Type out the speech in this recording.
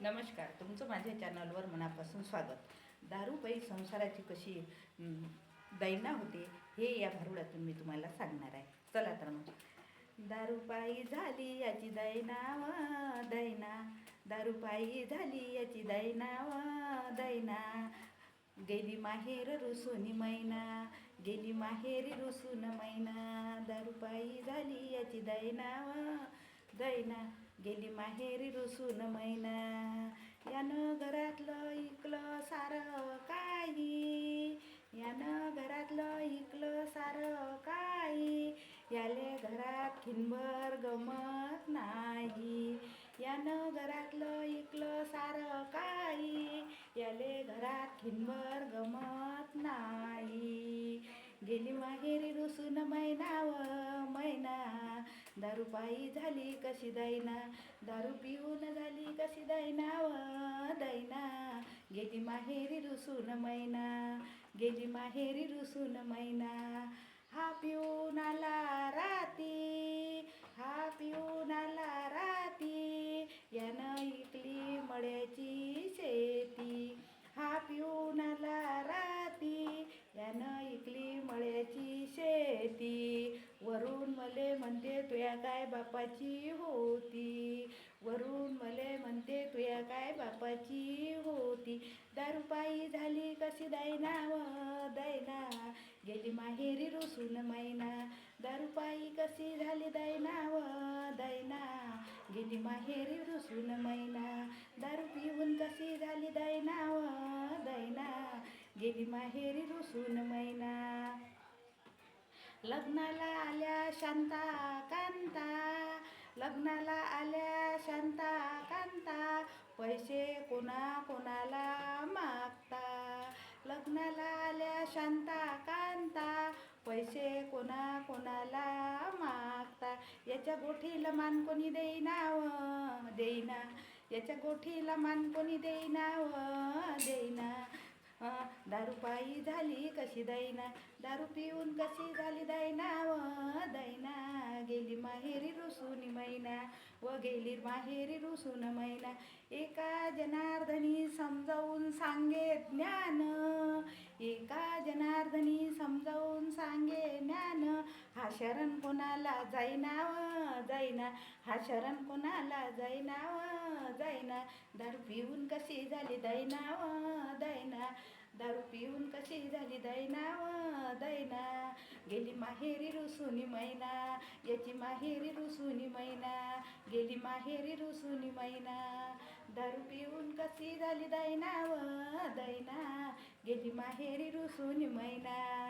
नमस्कार तुमचं माझ्या चॅनलवर मनापासून स्वागत. दारूबाई संसाराची कशी दैना होते हे या भारुडातून मी तुम्हाला सांगणार आहे. चला तर मग. दारूपाई झाली याची दैनाव दैना. दारूपाई झाली याची दैनाव दैना. गेली माहेर रुसून मैना. गेली माहेरी रुसून मैना. दारूपाई झाली याची दैनाव दैना. गेली माहेरी रुसून मैना. यानं घरातलं इकलं सारं काही. यानं घरातलं इकलं सारं काही. याले घरात खिनभर गमत नाही. यानं घरातलं इकलं सारं काही. याले घरात खिनभर गमत नाही. गेली माहेरी रुसून मैना दारूपायी झाली कशी दैना दारू पिऊन झाली कशी दैना व दैना गेली माहेरी रुसून मैना. गेली माहेरी रुसून मैना. हा पिऊन आला राती बापाची होती. वरून मले म्हणते तुया काय बापाची होती? दारुपाई झाली कशी दैना व दैना? गेली माहेरी रुसून मैना. दारुपाई कशी झाली दैना व दैना? गेली माहेरी रुसून मैना. दारू पिऊन कशी झाली दैना व दैना? गेली माहेरी रुसून मैना. लग्नाला शांता कांता. लग्नाला आल्या शांता कांता. पैसे कोणा कोणाला मागता. लग्नाला आल्या शांता कांता. पैसे कोणा कोणाला मागता. याच्या गोठीला मान कोणी देईना व देईना. याच्या गोठीला मान कोणी देईना व देईना. दारू पायी झाली कशी दैना? दारू पिऊन कशी झाली दैना? व दैना गेली माहेरी रुसून मैना. व गेली माहेरी रुसून मैना. एका जनार्दनी समजावून सांगे ज्ञान. एका समजावून सांगे ज्ञान. हा शरण कोणाला जाईना व जाईना. हा शरण कोणाला जाईना व जाईना. दारू पिऊन कशी झाली दैना व दैना दारू पिऊन कशी झाली दैना व दैना गेली माहेरी रुसुनी मैना. याची माहेरी रुसुनी मैना. गेली माहेरी रुसुनी मैना. दारू पिऊन कशी झाली दैना व दैना गेली माहेरी रुसूनी मैना.